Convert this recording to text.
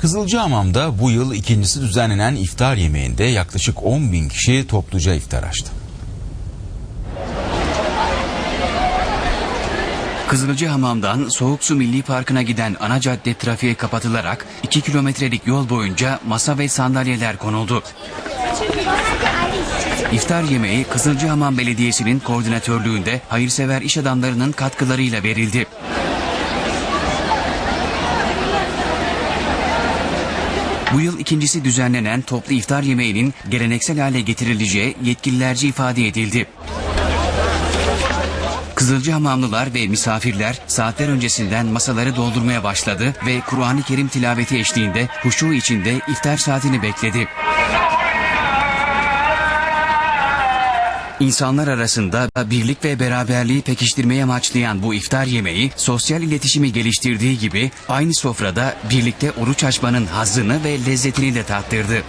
Kızılcahamam'da bu yıl ikincisi düzenlenen iftar yemeğinde yaklaşık 10 bin kişi topluca iftar açtı. Kızılcahamam'dan Soğuk Su Milli Parkı'na giden ana cadde trafiğe kapatılarak 2 kilometrelik yol boyunca masa ve sandalyeler konuldu. İftar yemeği Kızılcahamam Belediyesi'nin koordinatörlüğünde hayırsever iş adamlarının katkılarıyla verildi. Bu yıl ikincisi düzenlenen toplu iftar yemeğinin geleneksel hale getirileceği yetkililerce ifade edildi. Kızılcahamamlılar ve misafirler saatler öncesinden masaları doldurmaya başladı ve Kur'an-ı Kerim tilaveti eşliğinde huşu içinde iftar saatini bekledi. İnsanlar arasında birlik ve beraberliği pekiştirmeye amaçlayan bu iftar yemeği sosyal iletişimi geliştirdiği gibi aynı sofrada birlikte oruç açmanın hazzını ve lezzetini de tattırdı.